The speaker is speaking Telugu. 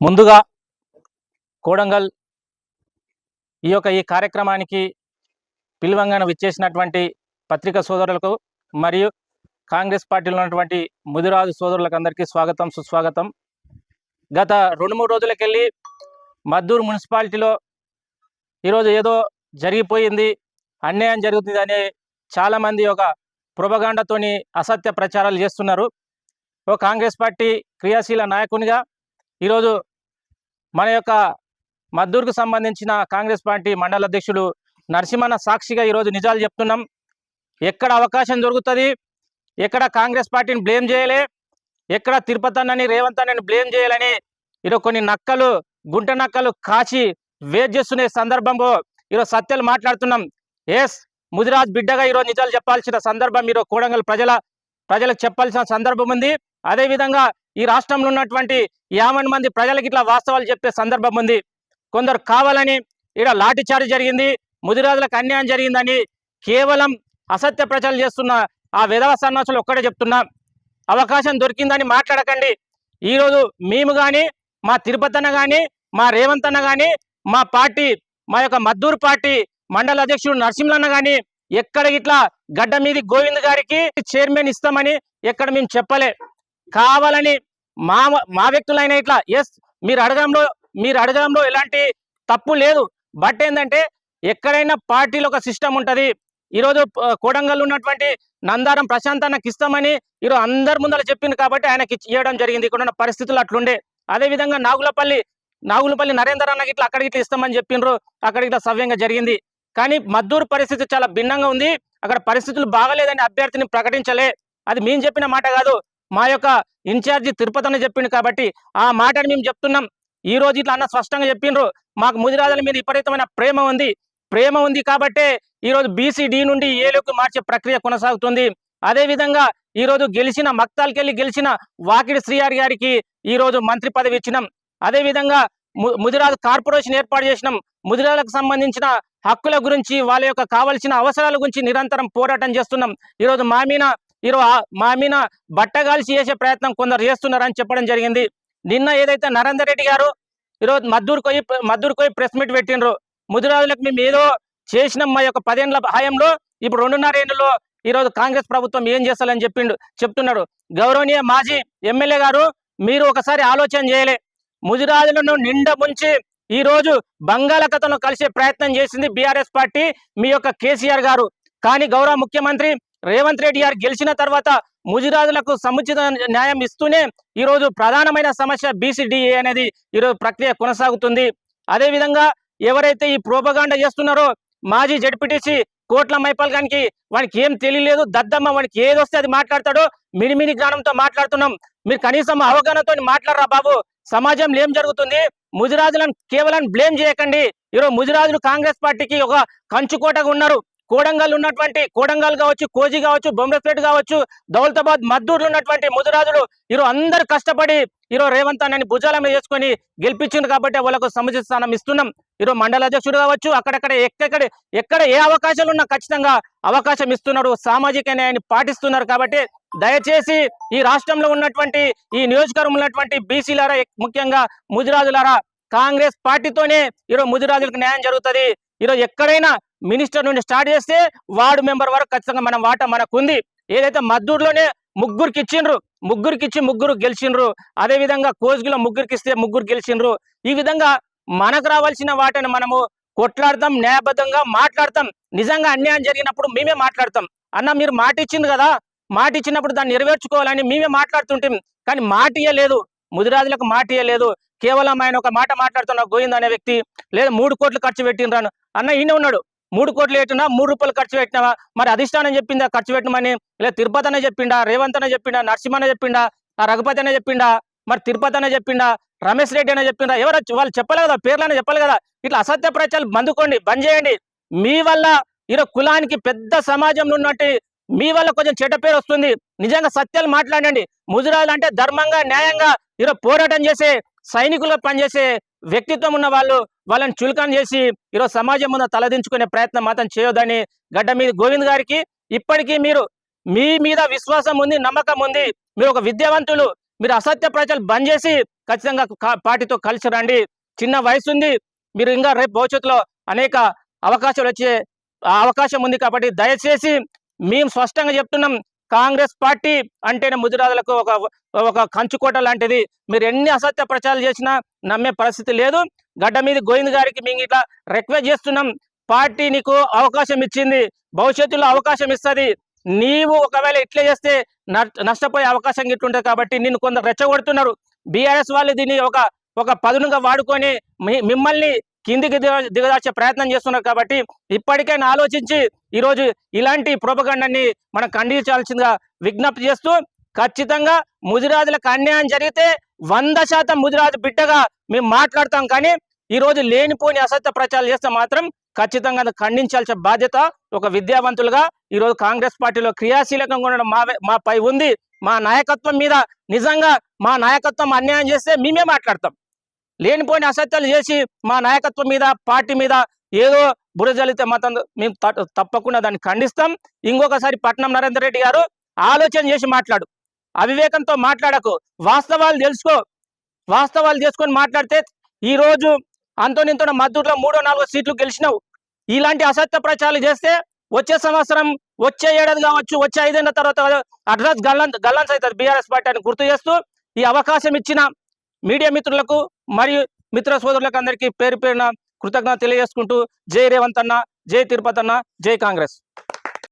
ముందుగా కోడంగల్ ఈ యొక్క ఈ కార్యక్రమానికి పిలువంగాన విచ్చేసినటువంటి పత్రికా సోదరులకు మరియు కాంగ్రెస్ పార్టీలో ఉన్నటువంటి ముదిరాజు సోదరులకు అందరికీ స్వాగతం సుస్వాగతం. గత రెండు మూడు రోజులకెళ్ళి మద్దూరు మున్సిపాలిటీలో ఈరోజు ఏదో జరిగిపోయింది అన్యాయం జరుగుతుంది అనే చాలామంది ఒక ప్రొపగాండాతోని అసత్య ప్రచారాలు చేస్తున్నారు. ఓ కాంగ్రెస్ పార్టీ క్రియాశీల నాయకునిగా ఈరోజు మన యొక్క మద్దూరుకు సంబంధించిన కాంగ్రెస్ పార్టీ మండల అధ్యక్షుడు నరసింహన్న సాక్షిగా ఈరోజు నిజాలు చెప్తున్నాం. ఎక్కడ అవకాశం దొరుకుతుంది? ఎక్కడ కాంగ్రెస్ పార్టీని బ్లేమ్ చేయలే? ఎక్కడ తిరుపతి అన్నని రేవంత్ అన్నని బ్లేమ్ చేయాలని ఈరోజు కొన్ని నక్కలు గుంట నక్కలు కాచి వేట్ చేస్తున్న సందర్భంలో ఈరోజు సత్యాలు మాట్లాడుతున్నాం. ఎస్ ముదిరాజ్ బిడ్డగా ఈరోజు నిజాలు చెప్పాల్సిన సందర్భం ఈరోజు కోడంగల్ ప్రజల ప్రజలకు చెప్పాల్సిన సందర్భం ఉంది. అదేవిధంగా ఈ రాష్ట్రంలో ఉన్నటువంటి యాభై మంది ప్రజలకు ఇట్లా వాస్తవాలు చెప్పే సందర్భం ఉంది. కొందరు కావాలని ఇక్కడ లాఠీచార్జ్ జరిగింది ముదిరాజులకు అన్యాయం జరిగిందని కేవలం అసత్య ప్రచారం చేస్తున్న ఆ విధవ సన్నాసులు ఒక్కడే చెప్తున్నా. అవకాశం దొరికిందని మాట్లాడకండి. ఈరోజు మేము కానీ మా తిరుపతి అన్న కానీ మా రేవంత్ అన్న కానీ మా పార్టీ మా యొక్క మద్దూరు పార్టీ మండల అధ్యక్షుడు నరసింహన్న కానీ ఎక్కడ ఇట్లా గడ్డ మీది గోవింద్ గారికి చైర్మన్ ఇస్తామని ఎక్కడ మేము చెప్పలే. కావాలని మా మా వ్యక్తులైన ఇట్లా ఎస్ మీరు అడగడంలో మీరు అడగడంలో ఎలాంటి తప్పు లేదు. బట్ ఏంటంటే ఎక్కడైనా పార్టీలో ఒక సిస్టమ్ ఉంటుంది. ఈరోజు కోడంగల్ ఉన్నటువంటి నందారం ప్రశాంత్ అన్నకి ఇస్తామని ఈరోజు అందరి ముందర చెప్పింది కాబట్టి ఆయనకి ఇవ్వడం జరిగింది. ఇక్కడ ఉన్న పరిస్థితులు అట్లుండే. అదేవిధంగా నాగులపల్లి నాగులపల్లి నరేందర్ అన్నకి ఇట్లా అక్కడికి ఇట్లా ఇస్తామని చెప్పిండ్రు. అక్కడికి ఇట్లా సవ్యంగా జరిగింది. కానీ మద్దూరు పరిస్థితి చాలా భిన్నంగా ఉంది. అక్కడ పరిస్థితులు బాగలేదని అభ్యర్థిని ప్రకటించలే. అది మేము చెప్పిన మాట కాదు. మా యొక్క ఇన్ఛార్జి తిరుపతి అని చెప్పిండు కాబట్టి ఆ మాటని మేము చెప్తున్నాం. ఈ రోజు ఇట్లా అన్న స్పష్టంగా చెప్పిండ్రు మాకు ముదిరాజుల మీద విపరీతమైన ప్రేమ ఉంది. ప్రేమ ఉంది కాబట్టే ఈ రోజు బీసీడీ నుండి ఏలోకి మార్చే ప్రక్రియ కొనసాగుతుంది. అదేవిధంగా ఈరోజు ఈ రోజు గెలిచిన మక్తాల్కెళ్ళి గెలిచిన వాకిడి శ్రీహారి గారికి ఈ రోజు మంత్రి పదవి ఇచ్చినాం. అదే విధంగా ము- ముదిరాజు కార్పొరేషన్ ఏర్పాటు చేసినాం. ముదిరాలకు సంబంధించిన హక్కుల గురించి వాళ్ళ యొక్క కావలసిన అవసరాల గురించి నిరంతరం పోరాటం చేస్తున్నాం. ఈరోజు మా మీద ఈరోజు మా మీద బట్టగాల్చి చేసే ప్రయత్నం కొందరు చేస్తున్నారని చెప్పడం జరిగింది. నిన్న ఏదైతే నరేందర్ రెడ్డి గారు ఈరోజు మద్దూరు పోయి మద్దూరు పోయి ప్రెస్ మీట్ పెట్టిండ్రు. ముదిరాజులకు మేము ఏదో చేసినాం మా యొక్క పదేండ్ల హాయంలో ఇప్పుడు రెండున్నర ఏళ్ళలో ఈరోజు కాంగ్రెస్ ప్రభుత్వం ఏం చేస్తారని చెప్పిండు చెప్తున్నాడు. గౌరవనీయ మాజీ ఎమ్మెల్యే గారు మీరు ఒకసారి ఆలోచన చేయలే. ముదిరాజులను నిండా ముంచి ఈ రోజు బంగాళాఖాతంలో కలిసే ప్రయత్నం చేసింది బీఆర్ఎస్ పార్టీ మీ యొక్క కేసీఆర్ గారు. కానీ గౌరవ ముఖ్యమంత్రి రేవంత్ రెడ్డి గారు గెలిచిన తర్వాత ముజిరాజులకు సముచిత న్యాయం ఇస్తూనే ఈ రోజు ప్రధానమైన సమస్య బీసీడీఏ అనేది ఈరోజు ప్రక్రియ కొనసాగుతుంది. అదే విధంగా ఎవరైతే ఈ ప్రోపగాండ చేస్తున్నారో మాజీ జడ్పీటీసీ కోట్ల మైపాల్గానికి వానికి ఏం తెలియలేదు. దద్దమ్మ వానికి ఏది వస్తే అది మాట్లాడతాడో మినిమిని జ్ఞానంతో మాట్లాడుతున్నాం. మీరు కనీసం అవగాహనతో మాట్లాడరా బాబు. సమాజంలో ఏం జరుగుతుంది? ముజిరాజులను కేవలం బ్లేమ్ చేయకండి. ఈరోజు ముజిరాజులు కాంగ్రెస్ పార్టీకి ఒక కంచుకోటగా ఉన్నారు. కోడంగల్ ఉన్నటువంటి కోడంగల్ కావచ్చు కోజి కావచ్చు బొమ్మరపేట కావచ్చు దౌలతాబాద్ మద్దూరులో ఉన్నటువంటి ముదురాజులు ఈరోజు అందరు కష్టపడి ఈరోజు రేవంత్ అన్నని భుజాల మీద చేసుకొని గెలిపించింది కాబట్టి వాళ్ళకు సముచిత స్థానం ఇస్తున్నాం. ఈరోజు మండల అధ్యక్షుడు కావచ్చు అక్కడక్కడ ఎక్కడ ఎక్కడ ఏ అవకాశాలు ఉన్నా ఖచ్చితంగా అవకాశం ఇస్తున్నారు సామాజిక న్యాయాన్ని పాటిస్తున్నారు కాబట్టి దయచేసి ఈ రాష్ట్రంలో ఉన్నటువంటి ఈ నియోజకవర్గంలో ఉన్నటువంటి బీసీలారా ముఖ్యంగా ముదిరాజులారా కాంగ్రెస్ పార్టీతోనే ఈరోజు ముదిరాజులకు న్యాయం జరుగుతుంది. ఈరోజు ఎక్కడైనా మినిస్టర్ నుండి స్టార్ట్ చేస్తే వార్డు మెంబర్ వరకు ఖచ్చితంగా మన వాటా మనకుంది. ఏదైతే మద్దూరులోనే ముగ్గురికి ఇచ్చిండ్రు ముగ్గురికి ఇచ్చి ముగ్గురు గెలిచిండ్రు అదే విధంగా కోజ్గిలో ముగ్గురికి ఇస్తే ముగ్గురు గెలిచిండ్రు. ఈ విధంగా మనకు రావాల్సిన వాటిని మనము కొట్లాడతాం న్యాయబద్ధంగా మాట్లాడతాం నిజంగా అన్యాయం జరిగినప్పుడు మేమే మాట్లాడతాం. అన్న మీరు మాట ఇచ్చింది కదా మాట ఇచ్చినప్పుడు దాన్ని నెరవేర్చుకోవాలని మేమే మాట్లాడుతుంటాం. కానీ మాట ఇయ్యలేదు ముదిరాజులకు మాట ఇయ్యలేదు కేవలం ఆయన ఒక మాట మాట్లాడుతున్న గోవింద్ అనే వ్యక్తి లేదా మూడు కోట్లు ఖర్చు పెట్టినరాను అన్న ఈయన ఉన్నాడు. మూడు కోట్లు పెట్టినా మూడు రూపాయలు ఖర్చు పెట్టినావా? మరి అధిష్టానం చెప్పిందా? ఖర్చు పెట్టమని? లేదా తిరుపతి అనే చెప్పిండా? రేవంత్ అనే చెప్పిండా? నరసింహ అనే చెప్పిండా? ఆ రఘుపతి అనే చెప్పిండా? మరి తిరుపతి అనే చెప్పిండా? రమేష్ రెడ్డి అనే చెప్పిండా? ఎవరు వాళ్ళు చెప్పాలి కదా పేర్లనే చెప్పాలి కదా. ఇట్లా అసత్య ప్రచారాలు బందుకోండి బంద్ చేయండి. మీ వల్ల ఈరోజు కులానికి పెద్ద సమాజంలో ఉన్నట్టు మీ వల్ల కొంచెం చెడ్డ పేరు వస్తుంది. నిజంగా సత్యాలు మాట్లాడండి. ముజురాలు అంటే ధర్మంగా న్యాయంగా ఈరోజు పోరాటం చేసే సైనికులు పనిచేసే వ్యక్తిత్వం ఉన్న వాళ్ళు వాళ్ళని చులకన చేసి ఈరోజు సమాజం ముందు తలదించుకునే ప్రయత్నం మాత్రం చేయొద్దని గడ్డ మీద గోవింద్ గారికి ఇప్పటికీ మీరు మీ మీద విశ్వాసం ఉంది నమ్మకం ఉంది. మీరు ఒక విద్యావంతులు మీరు అసత్య ప్రజలు బంద్ చేసి ఖచ్చితంగా కా- పార్టీతో కలిసి రండి. చిన్న వయసు ఉంది మీరు ఇంకా రేపు భవిష్యత్తులో అనేక అవకాశాలు వచ్చే ఆ అవకాశం ఉంది కాబట్టి దయచేసి మేము స్పష్టంగా చెప్తున్నాం కాంగ్రెస్ పార్టీ అంటేనే ముదిరాజులకు ఒక ఒక కంచుకోట లాంటిది. మీరు ఎన్ని అసత్య ప్రచారాలు చేసినా నమ్మే పరిస్థితి లేదు. గడ్డ మీద గోవింద్ గారికి మేము ఇట్లా రిక్వెస్ట్ చేస్తున్నాం. పార్టీ నీకు అవకాశం ఇచ్చింది. భవిష్యత్తులో అవకాశం ఇస్తుంది. నీవు ఒకవేళ ఇట్లే చేస్తే నష్ట- నష్టపోయే అవకాశం ఇట్లుంటుంది కాబట్టి నిన్ను కొందరు రెచ్చగొడుతున్నారు. బీఆర్ఎస్ వాళ్ళు దీన్ని ఒక ఒక పదునుగా వాడుకొని మిమ్మల్ని కిందికి దిగదార్చే ప్రయత్నం చేస్తున్నారు కాబట్టి ఇప్పటికైనా ఆలోచించి ఈరోజు ఇలాంటి ప్రోపగండాన్ని మనం ఖండించాల్సిందిగా విజ్ఞప్తి చేస్తూ ఖచ్చితంగా ముదిరాజులకు అన్యాయం జరిగితే వంద శాతం ముదిరాజు బిడ్డగా మేము మాట్లాడతాం కానీ ఈరోజు లేనిపోని అసత్య ప్రచారాలు చేస్తే మాత్రం ఖచ్చితంగా అది ఖండించాల్సిన బాధ్యత ఒక విద్యావంతులుగా ఈరోజు కాంగ్రెస్ పార్టీలో క్రియాశీలకంగా ఉండడం మా మా పై ఉంది. మా నాయకత్వం మీద నిజంగా మా నాయకత్వం అన్యాయం చేస్తే మేమే మాట్లాడతాం. లేనిపోయిన అసత్యాలు చేసి మా నాయకత్వం మీద పార్టీ మీద ఏదో బురజలితే మాత్రం మేము త- తప్పకుండా దాన్ని ఖండిస్తాం. ఇంకొకసారి పట్నం నరేందర్ రెడ్డి గారు ఆలోచన చేసి మాట్లాడు. అవివేకంతో మాట్లాడకు. వాస్తవాలు తెలుసుకో. వాస్తవాలు చేసుకొని మాట్లాడితే ఈ రోజు అంతోనింతో మద్దతులో మూడో నాలుగో సీట్లు గెలిచినావు. ఇలాంటి అసత్య ప్రచారాలు చేస్తే వచ్చే సంవత్సరం వచ్చే ఏడాది కావచ్చు వచ్చే ఐదేళ్ళ తర్వాత అడ్రస్ గల్లం గల్లన్స్ అవుతుంది బీఆర్ఎస్ పార్టీ అని గుర్తు చేస్తూ ఈ అవకాశం ఇచ్చిన మీడియా మిత్రులకు మరియు మిత్ర సోదరులకు అందరికీ పేరు పేరున కృతజ్ఞత తెలియజేసుకుంటూ జై రేవంత్ అన్న జై తిరుపతి అన్న జై కాంగ్రెస్.